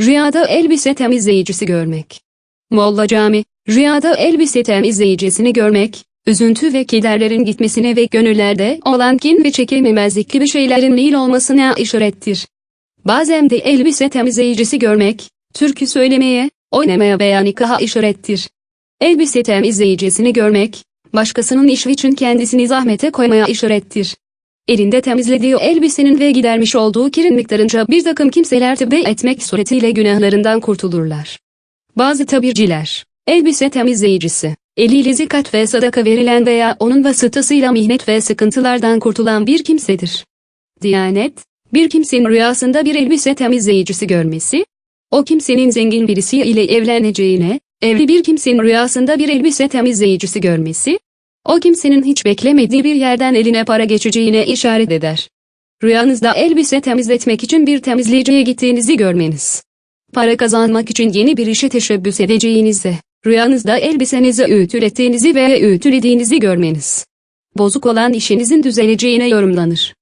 Rüyada elbise temizleyicisi görmek. Molla Cami, rüyada elbise temizleyicisini görmek, üzüntü ve kederlerin gitmesine ve gönüllerde olan kin ve çekememezlik gibi şeylerin değil olmasına işarettir. Bazen de elbise temizleyicisi görmek, türkü söylemeye, oynamaya veya nikaha işarettir. Elbise temizleyicisini görmek, başkasının işi için kendisini zahmete koymaya işarettir. Elinde temizlediği elbisenin ve gidermiş olduğu kirin miktarınca bir takım kimseler tebbe etmek suretiyle günahlarından kurtulurlar. Bazı tabirciler, elbise temizleyicisi, eliyle zikat ve sadaka verilen veya onun vasıtasıyla mihnet ve sıkıntılardan kurtulan bir kimsedir. Diyanet, bir kimsenin rüyasında bir elbise temizleyicisi görmesi, o kimsenin zengin birisi ile evleneceğine, evli bir kimsenin rüyasında bir elbise temizleyicisi görmesi, o kimsenin hiç beklemediği bir yerden eline para geçeceğine işaret eder. Rüyanızda elbise temizletmek için bir temizleyiciye gittiğinizi görmeniz. Para kazanmak için yeni bir işe teşebbüs edeceğinizi, rüyanızda elbisenizi ütülettiğinizi veya ütülediğinizi görmeniz. Bozuk olan işinizin düzeleceğine yorumlanır.